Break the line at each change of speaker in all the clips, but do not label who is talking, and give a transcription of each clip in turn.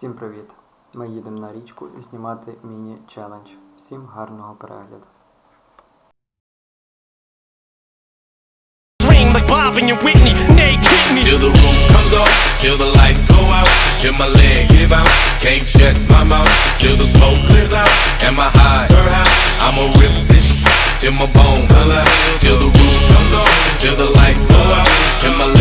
Всім привіт! Ми їдемо на річку знімати міні-челендж. Всім гарного перегляду!
Till my bone color, till the roof comes off, till the lights go out, till my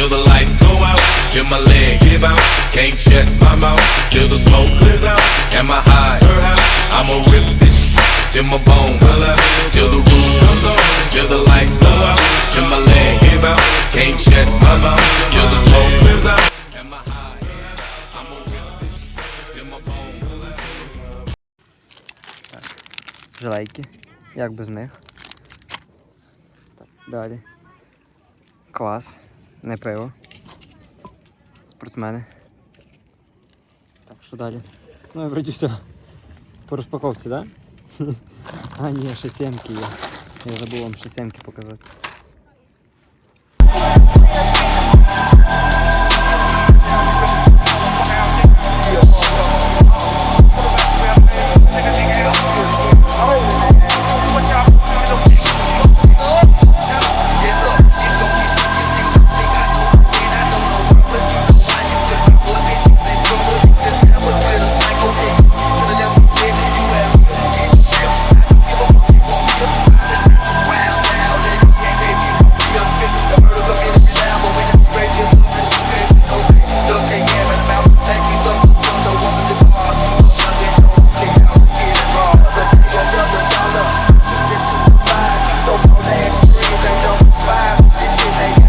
till the lights go out, till my leg. Give out, can't shut my mouth, till the smoke clears out, and my high, I'ma rip this till my bone. Pull out, till the roof comes on, till the lights go out, till my leg. Give out, can't shut my mouth, till the smoke clears out.
Желайки, як без них. Далі. Клас. не пиво. Спортсмени. Так, що далі? Ну і вроді все. По розпаковці, так? Да? А ні, ще сімки є. Я забув вам ще сімки показати.